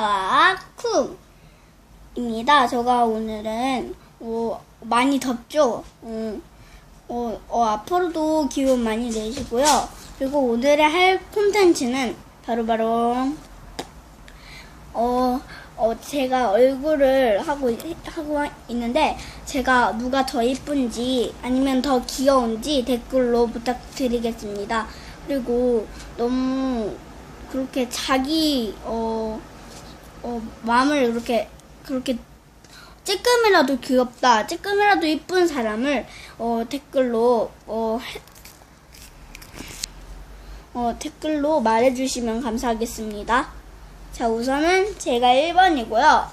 아, 쿵입니다. 제가 오늘은 어, 많이 덥죠. 음, 어, 어, 앞으로도 기운 많이 내시고요. 그리고 오늘의 할 콘텐츠는 바로 바로 어, 어, 제가 얼굴을 하고, 하고 있는데, 제가 누가 더 이쁜지, 아니면 더 귀여운지 댓글로 부탁드리겠습니다. 그리고 너무 그렇게 자기, 어, 어, 마음을 그렇게, 그렇게 쬐끔이라도 귀엽다, 쬐끔이라도 이쁜 사람을, 어, 댓글로, 어, 해- 어, 댓글로 말해주시면 감사하겠습니다. 자, 우선은 제가 1번이고요.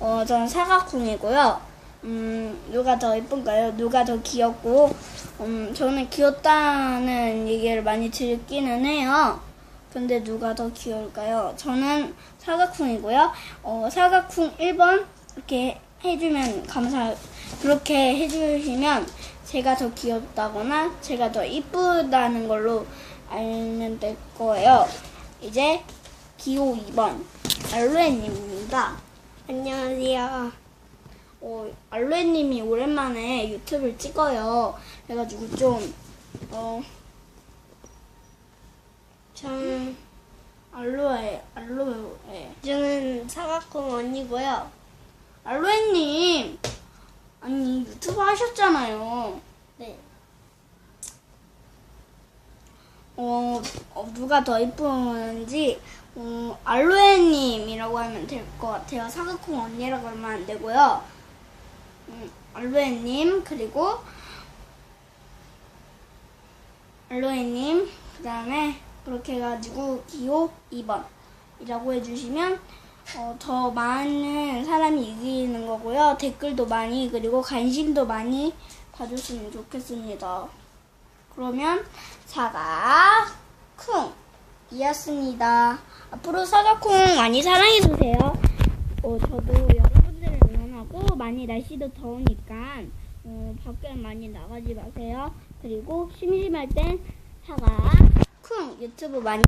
어, 전 사각쿵이고요. 음, 누가 더 예쁜가요? 누가 더 귀엽고, 음, 저는 귀엽다는 얘기를 많이 듣기는 해요. 근데 누가 더 귀여울까요? 저는 사각쿵이고요. 어, 사각쿵 1번 이렇게 해주면 감사, 그렇게 해주시면 제가 더 귀엽다거나 제가 더 이쁘다는 걸로 알면 될 거예요. 이제 기호 2번 알로에님입니다. 안녕하세요. 어, 알로에님이 오랜만에 유튜브를 찍어요. 그래가지고 좀 어, 저는, 알로에 알로에 저는 사각콩 언니고요. 알로에님 아니 유튜브 하셨잖아요. 네. 어, 어, 누가 더 이쁜지 어, 알로에님이라고 하면 될 것 같아요. 사각콩 언니라고 하면 안 되고요. 음, 알로에님 그리고 알로에님 그 다음에 그렇게 해가지고 기호 2번이라고 해주시면 어, 더 많은 사람이 이기는 거고요. 댓글도 많이 그리고 관심도 많이 봐줬으면 좋겠습니다. 그러면 사과쿵 이었습니다. 앞으로 사과쿵 많이 사랑해주세요. 어, 저도 여러분들을 응원하고 많이 날씨도 더우니까 어, 밖에 많이 나가지 마세요. 그리고 심심할 땐 사과쿵 유튜브 많이